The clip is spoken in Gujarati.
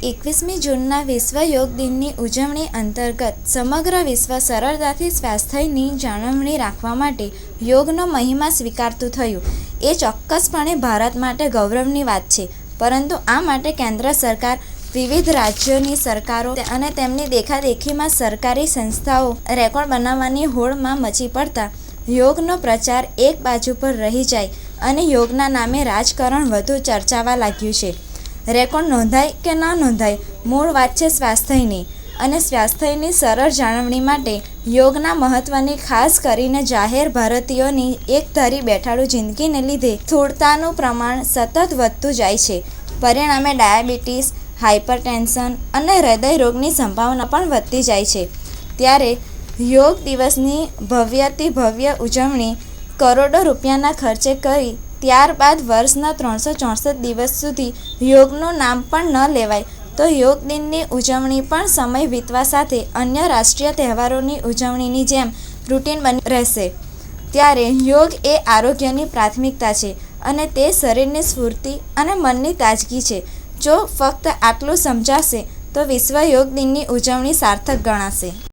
એકવીસમી જૂનના વિશ્વ યોગ દિનની ઉજવણી અંતર્ગત સમગ્ર વિશ્વ સરળતાથી સ્વાસ્થ્યની જાળવણી રાખવા માટે યોગનો મહિમા સ્વીકારતું થયું. એ ચોક્કસપણે ભારત માટે ગૌરવની વાત છે, પરંતુ આ માટે કેન્દ્ર સરકાર, વિવિધ રાજ્યોની સરકારો અને તેમની દેખાદેખીમાં સરકારી સંસ્થાઓ રેકોર્ડ બનાવવાની હોડમાં મચી પડતા યોગનો પ્રચાર એક બાજુ પર રહી જાય અને યોગના નામે રાજકારણ વધુ ચર્ચાવા લાગ્યું છે. રેકોર્ડ નોંધાય કે ન નોંધાય, મૂળ વાત છે સ્વાસ્થ્યની અને સ્વાસ્થ્યની સરળ જાળવણી માટે યોગના મહત્ત્વની ખાસ કરીને જાહેર ભારતીયોની એક ધરી બેઠાડું જિંદગીને લીધે સ્થૂળતાનું પ્રમાણ સતત વધતું જાય છે. પરિણામે ડાયાબિટીસ હાઇપરટેન્શન અને હૃદય રોગની સંભાવના પણ વધતી જાય છે. ત્યારે યોગ દિવસની ભવ્યથી ભવ્ય ઉજવણી કરોડો રૂપિયાના ખર્ચે કરી ત્યારબાદ વર્ષના ત્રણસો ચોસઠ દિવસ સુધી યોગનું નામ પણ ન લેવાય. તો યોગ દિનની ઉજવણી પણ સમય વીતવા સાથે અન્ય રાષ્ટ્રીય તહેવારોની ઉજવણીની જેમ રૂટીન બની રહેશે. ત્યારે યોગ એ આરોગ્યની પ્રાથમિકતા છે અને તે શરીરની સ્ફૂર્તિ અને મનની તાજગી છે. જો ફક્ત આટલું સમજાશે, તો વિશ્વ યોગ દિનની ઉજવણી સાર્થક ગણાશે.